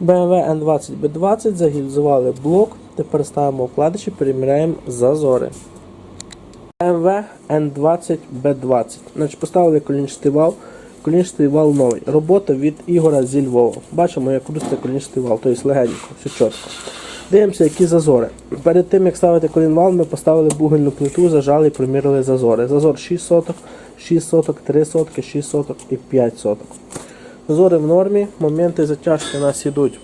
BMW N20B20 загільзували блок. Тепер ставимо вкладиші, переміряємо зазори. BMW N20B20. Значить, поставили колінчатий вал. Колінчатий вал новий. Робота від Ігора зі Львова. Бачимо, як крутиться колінчатий вал, тобто легенько, все чітко. Дивимося, які зазори. Перед тим, як ставити колінвал, ми поставили бугельну плиту, зажали і промірили зазори. Зазор 6 соток, 6 соток, 3 сотки, 6 соток і 5 соток. Зазори в нормі, моменти затяжки у нас йдуть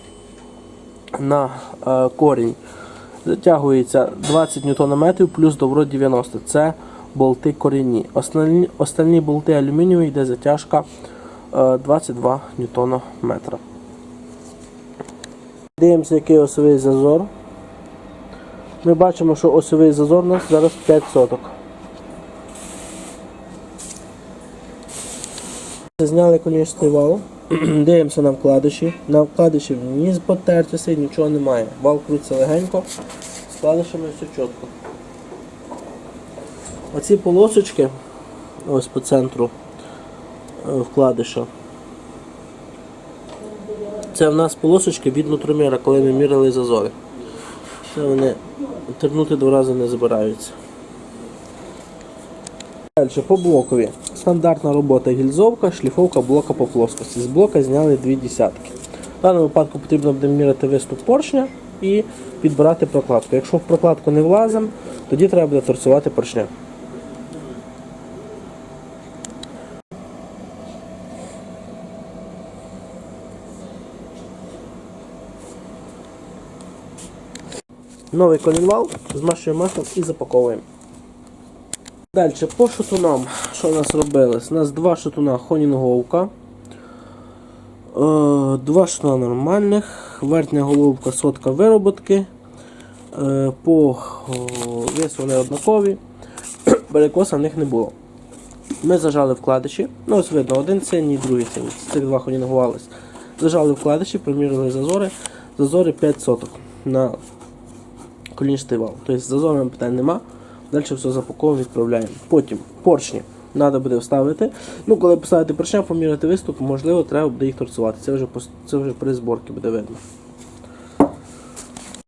на е, корінь. Затягується 20 Нм плюс добро 90. Це болти корінні. Остальні, остальні болти алюмінієві йде затяжка е, 22 Нм. Дивимося, який осовий зазор. Ми бачимо, що осовий зазор у нас зараз 5 соток. Зняли конічний вал. Дивимося на вкладиші. На вкладиші ні з потертися, нічого немає. Вал крутиться легенько, з вкладишами все чітко. Оці полосочки, ось по центру е, вкладиша. Це в нас полосочки від нутроміра, коли ми міряли зазори. Це вони тернути два рази не збираються. Далі по блокові. Стандартна робота гільзовка, шліфовка блока по плоскості. З блока зняли дві десятки. В даному випадку потрібно буде міряти виступ поршня і підбирати прокладку. Якщо в прокладку не влазимо, тоді треба буде торцювати поршня. Новий колінвал, змащуємо маслом і запаковуємо. Далі по шатунам, що у нас робилось? У нас два шатуна хонінговка, е, два шатуна нормальних, верхня головка сотка вироботки. Е, по весу вони однакові, перекоса в них не було. Ми зажали вкладиші, ну ось видно, один синій, другий синій. Цих два хонінгувались. Зажали вкладиші, промірили зазори. Зазори 5 соток на колінчатий вал. Тобто зазорами питань нема. Далі все запаковуємо, відправляємо. Потім поршні треба буде вставити. Ну, коли поставити поршня, поміряти виступ, можливо, треба буде їх торцювати. Це вже, це вже при зборці буде видно.